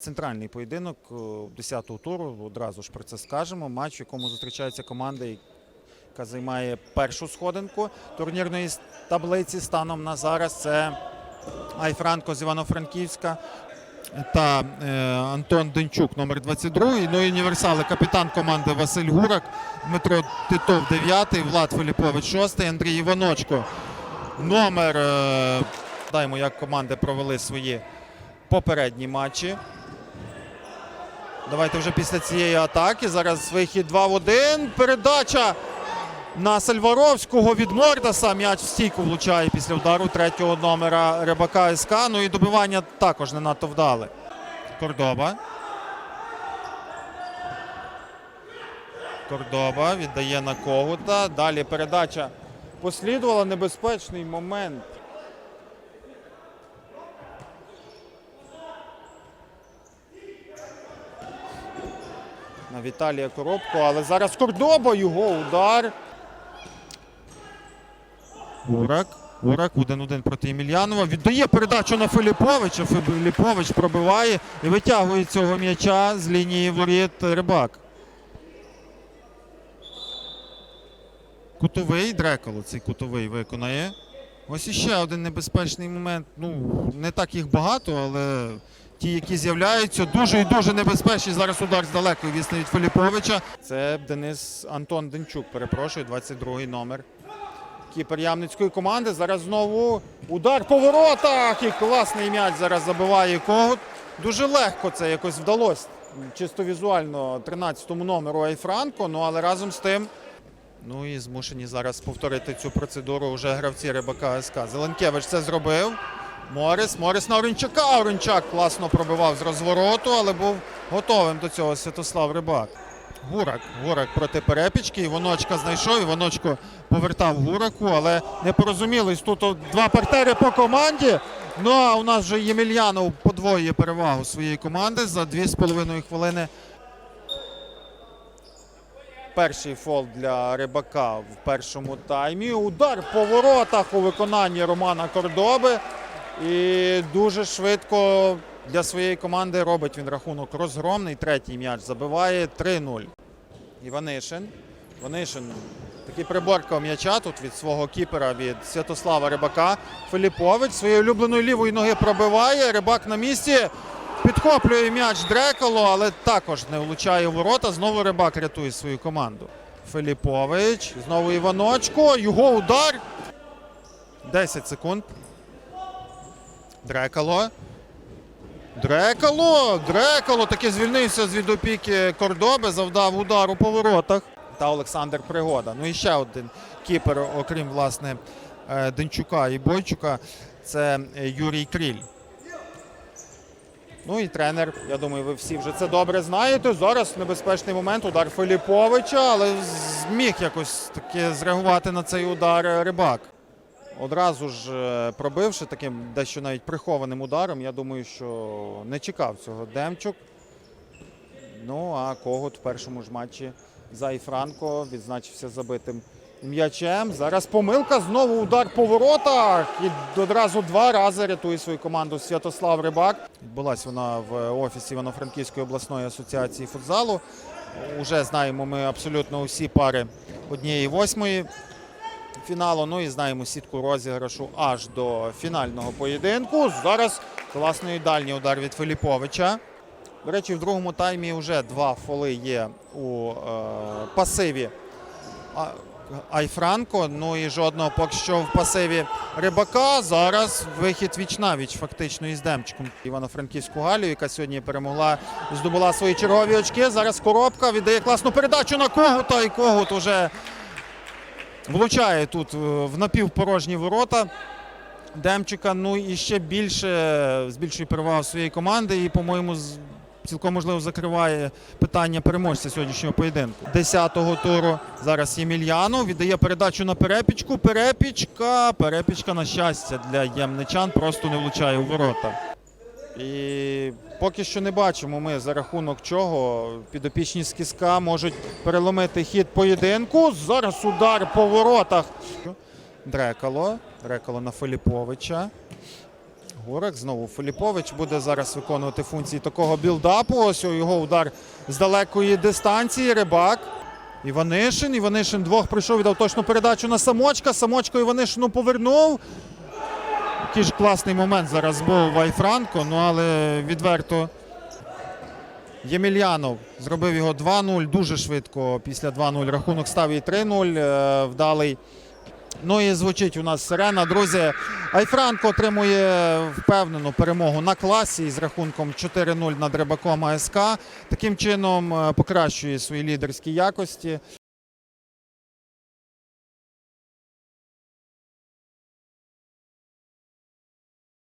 Центральний поєдинок е, 10-го туру. Одразу ж про це скажемо. Матч, в якому зустрічаються команди, яка займає першу сходинку турнірної таблиці. Станом на зараз це Айфранко з Івано-Франківська та е, Антон Денчук, номер 22. Ну і універсали, капітан команди Василь Гурак, Дмитро Титов, 9, Влад Филіпович, 6, Андрій Іваночко. Номер. Е, даємо, як команди провели свої попередні матчі. Давайте вже після цієї атаки. Зараз вихід 2 в 1. Передача на Сальваровського від Мордаса. М'яч в стійку влучає після удару третього номера Рибака СК. Ну і добивання також не надто вдале. Кордоба. Кордоба віддає на Когута. Далі передача послідувала небезпечний момент. Віталія Коробко, але зараз Кордоба його удар. Гурак. Гурак 1-1 проти Ємельянова. Віддає передачу на Филіповича. Филіпович пробиває і витягує цього м'яча з лінії воріт Рибак. Кутовий Дреколо цей кутовий виконає. Ось іще один небезпечний момент. Ну, не так їх багато, але ті, які з'являються, дуже і дуже небезпечні. Зараз удар з далекої відстані від Филіповича. Це Денис Антон Денчук, перепрошую, 22-й номер. Кіпер Ямницької команди. Зараз знову удар по воротах. І класний м'яч зараз забиває Когут. Дуже легко це якось вдалося. Чисто візуально 13-му номеру Айфранко. Ну але разом з тим. Ну і змушені зараз повторити цю процедуру вже гравці Рибака СК. Зеленкевич це зробив. Морис, Морис на Оренчака. Оренчак класно пробивав з розвороту, але був готовим до цього Святослав Рибак. Гурак. Гурак проти перепічки. Іваночка знайшов. Іваночко повертав Гураку, але не порозумілись. Тут два партнери по команді. Ну а у нас вже Ємельянов подвоює перевагу своєї команди за 2,5 хвилини. Перший фол для рибака в першому таймі. Удар по воротах у виконанні Романа Кордоби. І дуже швидко для своєї команди робить він рахунок розгромний. Третій м'яч забиває 3-0. Іванишин. Іванишин такий приборкав м'яча тут від свого кіпера від Святослава Рибака. Филіпович своєю улюбленою лівою ноги пробиває. Рибак на місці. Підхоплює м'яч Дреколо, але також не влучає у ворота. Знову Рибак рятує свою команду. Филіпович. Знову Іваночко. Його удар. 10 секунд. Дрекало. Дрекало! Дрекало таки звільнився з від опіки Кордоби, завдав удар у поворотах. Та Олександр Пригода. Ну і ще один кіпер, окрім власне е, Денчука і Бойчука, це е, Юрій Кріль. Ну і тренер, я думаю, ви всі вже це добре знаєте. Зараз небезпечний момент, удар Филіповича, але зміг якось таки зреагувати на цей удар е, рибак. Одразу ж е, пробивши таким дещо навіть прихованим ударом, я думаю, що не чекав цього Демчук. Ну а Когут в першому ж матчі за Іфранко відзначився забитим м'ячем. Зараз помилка, знову удар по воротах. І одразу два рази рятує свою команду Святослав Рибак. Відбулась вона в офісі Івано-Франківської обласної асоціації футзалу. Уже знаємо ми абсолютно усі пари однієї восьмої фіналу. Ну і знаємо сітку розіграшу аж до фінального поєдинку. Зараз класний дальній удар від Филіповича. До речі, в другому таймі вже два фоли є у е, пасиві Айфранко. Ну і жодного поки що в пасиві Рибака. Зараз вихід віч навіч фактично із Демчиком. Івано-Франківську Галю, яка сьогодні перемогла, здобула свої чергові очки. Зараз коробка віддає класну передачу на Когута. І Когут уже влучає тут е, в напівпорожні ворота. Демчика, ну і ще більше збільшує перевагу своєї команди і, по-моєму, цілком можливо закриває питання переможця сьогоднішнього поєдинку. 10-го туру зараз Ємельянов віддає передачу на перепічку. Перепічка, перепічка, на щастя, для ємничан просто не влучає у ворота. І поки що не бачимо ми за рахунок чого підопічні з Кіска можуть переломити хід поєдинку. Зараз удар по воротах. Дрекало. Дрекало на Филіповича. Гурак. Знову Филіпович буде зараз виконувати функції такого білдапу. Ось його удар з далекої дистанції. Рибак. Іванишин. Іванишин двох прийшов, віддав точну передачу на самочка. Самочко Іванишину повернув. Який ж класний момент зараз був в Айфранко, ну але відверто. Ємельянов зробив його 2-0 дуже швидко. Після 2-0 рахунок став і 3-0 е, вдалий. Ну і звучить у нас сирена. Друзі, Айфранко отримує впевнену перемогу на класі з рахунком 4-0 над Рибаком АСК. Таким чином е, покращує свої лідерські якості.